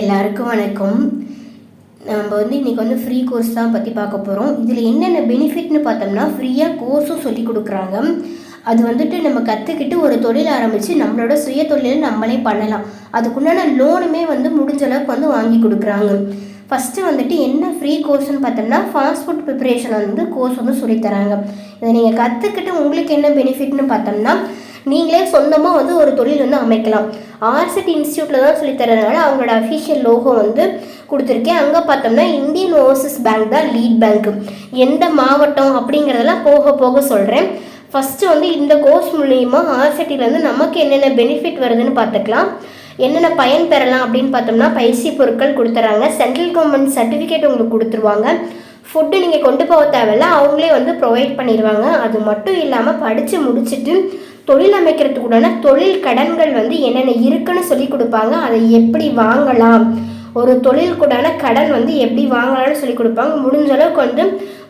எல்லாருக்கும் வணக்கம். நம்ம வந்து இன்றைக்கி வந்து ஃப்ரீ கோர்ஸ் தான் பற்றி பார்க்க போகிறோம் இதில் என்னென்ன பெனிஃபிட்னு பார்த்தோம்னா ஃப்ரீயாக கோர்ஸும் சொல்லி கொடுக்குறாங்க. அது வந்துட்டு நம்ம கற்றுக்கிட்டு ஒரு தொழில் ஆரம்பித்து நம்மளோட சுய தொழிலை நம்மளே பண்ணலாம். அதுக்குண்டான லோனுமே வந்து முடிஞ்ச அளவுக்கு வந்து வாங்கி கொடுக்குறாங்க. ஃபஸ்ட்டு வந்துட்டு என்ன ஃப்ரீ கோர்ஸ்னு பார்த்தோம்னா ஃபாஸ்ட் ஃபுட் ப்ரிப்பரேஷன் வந்து கோர்ஸ் வந்து சொல்லித்தராங்க இதை நீங்கள் கற்றுக்கிட்டு உங்களுக்கு என்ன பெனிஃபிட்னு பார்த்தோம்னா நீங்களே சொந்தமாக வந்து ஒரு தொழில் வந்து அமைக்கலாம். ஆர்செட் இன்ஸ்டியூட்டில் தான் சொல்லித்தரதுனால அவங்களோட அஃபிஷியல் லோகோ வந்து கொடுத்துருக்கேன். அங்கே பார்த்தோம்னா இந்தியன் ஓவர்சீஸ் பேங்க் தான் லீட் பேங்க் எந்த மாவட்டம் அப்படிங்கிறதெல்லாம் போக போக சொல்கிறேன் ஃபஸ்ட்டு வந்து இந்த கோர்ஸ் மூலிமா ஆர்சிட்டிலேருந்து நமக்கு என்னென்ன பெனிஃபிட் வருதுன்னு பார்த்துக்கலாம். என்னென்ன பயன் பெறலாம் அப்படின்னு பார்த்தோம்னா பயிற்சி பொருட்கள் கொடுத்துறாங்க. சென்ட்ரல் கவர்மெண்ட் சர்டிஃபிகேட் உங்களுக்கு கொடுத்துருவாங்க. ஃபுட்டு நீங்கள் கொண்டு போக தேவையில்ல அவங்களே வந்து ப்ரொவைட் பண்ணிடுவாங்க. அது மட்டும் இல்லாமல் படித்து முடிச்சுட்டு தொழில் அமைக்கிறதுக்குடான தொழில் கடன்கள் வந்து என்னென்ன இருக்குன்னு சொல்லி கொடுப்பாங்க. அதை எப்படி வாங்கலாம்? ஒரு தொழிலுக்குடான கடன் வந்து எப்படி வாங்கலாம்னு சொல்லி கொடுப்பாங்க. முடிஞ்ச அளவுக்கு வந்து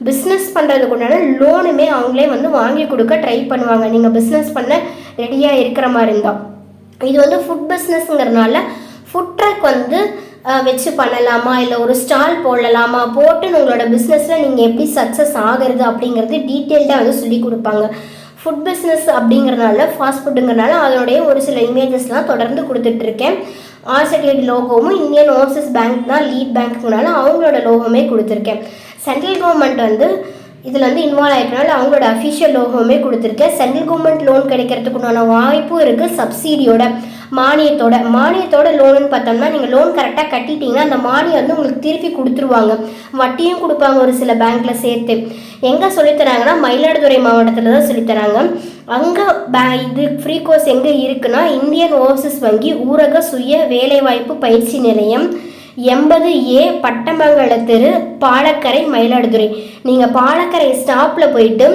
பிஸ்னஸ் பண்ணுறதுக்குண்டான லோனுமே அவங்களே வந்து வாங்கி கொடுக்க ட்ரை பண்ணுவாங்க. நீங்கள் பிஸ்னஸ் பண்ண ரெடியாக இருக்கிற மாதிரி இருந்தால் இது வந்து ஃபுட் பிஸ்னஸ்ங்கிறதுனால ஃபுட் ட்ரக் வந்து வச்சு பண்ணலாமா? இல்லை ஒரு ஸ்டால் போடலாமா? போட்டு உங்களோட பிஸ்னஸில் நீங்கள் எப்படி சக்ஸஸ் ஆகிறது அப்படிங்கிறது டீட்டெயில்டாக வந்து சொல்லி கொடுப்பாங்க. ஃபுட் பிஸ்னஸ் அப்படிங்கிறனால ஃபாஸ்ட் ஃபுட்டுங்கிறனால அதனுடைய ஒரு சில இமேஜஸ்லாம் தொடர்ந்து கொடுத்துட்ருக்கேன். ஆர்சிடிஎட் லோகோவும் இந்தியன் ஓவர்சீஸ் பேங்க் தான் லீட் பேங்க்குனால அவங்களோட லோகோமே கொடுத்துருக்கேன். சென்ட்ரல் கவர்மெண்ட் வந்து இதில் வந்து இன்வால்வ் ஆகிட்டனால அவங்களோட அஃபிஷியல் லோகோவுமே கொடுத்துருக்கேன். சென்ட்ரல் கவர்மெண்ட் லோன் கிடைக்கிறதுக்குண்டான வாய்ப்பும் இருக்குது சப்சிடியோட மானியத்தோட. மானியத்தோட லோனுன்னு பார்த்தோம்னா நீங்கள் லோன் கரெக்டாக கட்டிட்டீங்கன்னா அந்த மானியம் வந்து உங்களுக்கு திருப்பி கொடுத்துருவாங்க. வட்டியும் கொடுப்பாங்க ஒரு சில பேங்க்கில் சேர்த்து. எங்கே சொல்லித்தராங்கன்னா மயிலாடுதுறை மாவட்டத்தில் தான் சொல்லித்தராங்க அங்கே பே இது ஃப்ரீ கோர்ஸ் எங்கே இருக்குன்னா இந்தியன் ஓவர்சீஸ் வங்கி ஊரக சுய வேலைவாய்ப்பு பயிற்சி நிலையம் எண்பது ஏ பட்டமங்கல தெரு பாலக்கரை மயிலாடுதுறை. நீங்கள் பாலக்கரை ஸ்டாப்பில் போயிட்டு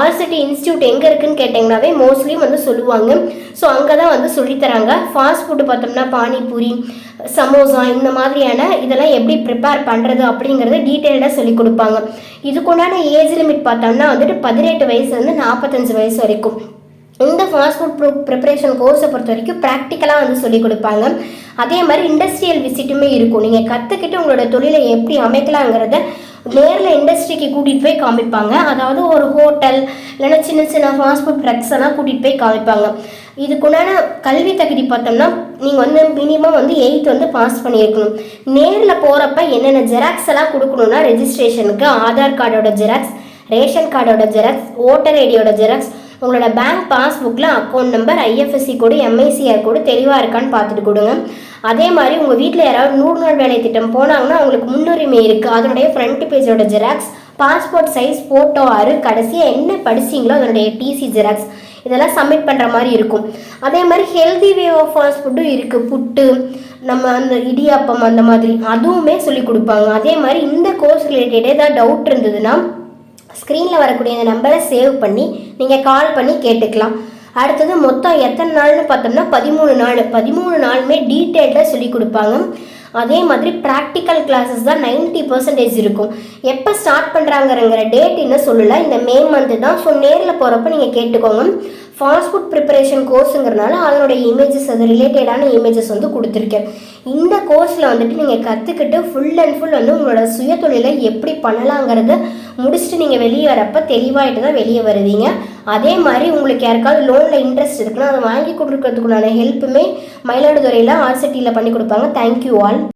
ஆர்சிட்டி இன்ஸ்டியூட் எங்கே இருக்குன்னு கேட்டிங்கனாவே மோஸ்ட்லி வந்து சொல்லுவாங்க. ஸோ அங்கே தான் வந்து சொல்லித்தராங்க ஃபாஸ்ட் ஃபுட்டு பார்த்தோம்னா பானிபூரி சமோசா இந்த மாதிரியான இதெல்லாம் எப்படி ப்ரிப்பேர் பண்ணுறது அப்படிங்கிறத டீட்டெயில்டாக சொல்லி கொடுப்பாங்க. இதுக்குண்டான ஏஜ் லிமிட் பார்த்தோம்னா வந்துட்டு பதினெட்டு வயசுலேருந்து நாற்பத்தஞ்சு வயசு வரைக்கும். இந்த ஃபாஸ்ட் ஃபுட் ப்ரோ ப்ரிப்பரேஷன் கோர்ஸை பொறுத்த வரைக்கும் ப்ராக்டிக்கலாக வந்து சொல்லிக் கொடுப்பாங்க. அதே மாதிரி இண்டஸ்ட்ரியல் விசிட்டுமே இருக்கும். நீங்கள் கற்றுக்கிட்டு உங்களோட தொழிலை எப்படி அமைக்கலாங்கிறத நேரில் இண்டஸ்ட்ரிக்கு கூட்டிகிட்டு போய் காமிப்பாங்க. அதாவது ஒரு ஹோட்டல் இல்லைன்னா சின்ன சின்ன ஃபாஸ்ட் ஃபுட் ட்ரக்ஸ் எல்லாம் கூட்டிகிட்டு போய் காமிப்பாங்க. இதுக்குண்டான கல்வி தகுதி பார்த்தோம்னா நீங்கள் வந்து மினிமம் வந்து எயித் வந்து பாஸ் பண்ணியிருக்கணும். நேரில் போகிறப்ப என்னென்ன ஜெராக்ஸ் எல்லாம் கொடுக்கணுன்னா ரெஜிஸ்ட்ரேஷனுக்கு ஆதார் கார்டோட ஜெராக்ஸ் ரேஷன் கார்டோட ஜெராக்ஸ் ஓட்டர் ஐடியோட ஜெராக்ஸ் உங்களோட bank பாஸ்புக்கில் account number IFSC code MICR code தெளிவாக இருக்கான்னு பார்த்துட்டு கொடுங்க. அதே மாதிரி உங்கள் வீட்டில் யாராவது நூறு நாள் வேலை திட்டம் போனாங்கன்னா அவங்களுக்கு முன்னுரிமை இருக்குது அதனுடைய ஃப்ரண்ட் பேஜோட ஜெராக்ஸ் பாஸ்போர்ட் சைஸ் ஃபோட்டோ ஆறு கடைசியாக என்ன படிச்சிங்களோ அதனுடைய டிசி ஜெராக்ஸ் இதெல்லாம் சப்மிட் பண்ணுற மாதிரி இருக்கும். அதே மாதிரி ஹெல்தி வே ஆஃப் ஃபாஸ்ட் ஃபுட்டும் இருக்குது புட்டு நம்ம அந்த இடியாப்பம் அந்த மாதிரி. அதுவுமே சொல்லி கொடுப்பாங்க. அதே மாதிரி இந்த கோர்ஸ் ரிலேட்டட் ஏதாவது டவுட் இருந்ததுன்னா ஸ்க்ரீனில் வரக்கூடிய இந்த நம்பரை சேவ் பண்ணி நீங்கள் கால் பண்ணி கேட்டுக்கலாம். அடுத்தது மொத்தம் எத்தனை நாள்னு பார்த்தோம்னா பதிமூணு நாள். பதிமூணு நாளுமே டீட்டெயில்டாக சொல்லி கொடுப்பாங்க. அதே மாதிரி ப்ராக்டிக்கல் கிளாஸஸ் தான் நைன்ட்டி பர்சன்டேஜ் இருக்கும். எப்போ ஸ்டார்ட் பண்ணுறாங்கிற டேட் இன்னும் சொல்லலை. இந்த மே மந்த்து தான். ஸோ நேரில் போகிறப்ப நீங்கள் கேட்டுக்கோங்க. ஃபாஸ்ட் ஃபுட் ப்ரிப்பரேஷன் கோர்ஸுங்கிறனால அதனுடைய இமேஜஸ் அது ரிலேட்டடான இமேஜஸ் வந்து கொடுத்துருக்கேன். இந்த கோர்ஸில் வந்துட்டு நீங்கள் கற்றுக்கிட்டு ஃபுல் அண்ட் ஃபுல் வந்து உங்களோட சுய தொழிலை எப்படி பண்ணலாங்கிறத முடிச்சுட்டு நீங்கள் வெளியே வரப்போ தெளிவாகிட்டு தான் வெளியே வருவீங்க. அதே மாதிரி உங்களுக்கு யாருக்காவது லோனில் இன்ட்ரெஸ்ட் இருக்குன்னா அதை வாங்கி கொடுக்கறதுக்குள்ளான ஹெல்ப்புமே மயிலாடுதுறையில் ஆர்சிட்டியில் பண்ணி கொடுப்பாங்க. Thank you all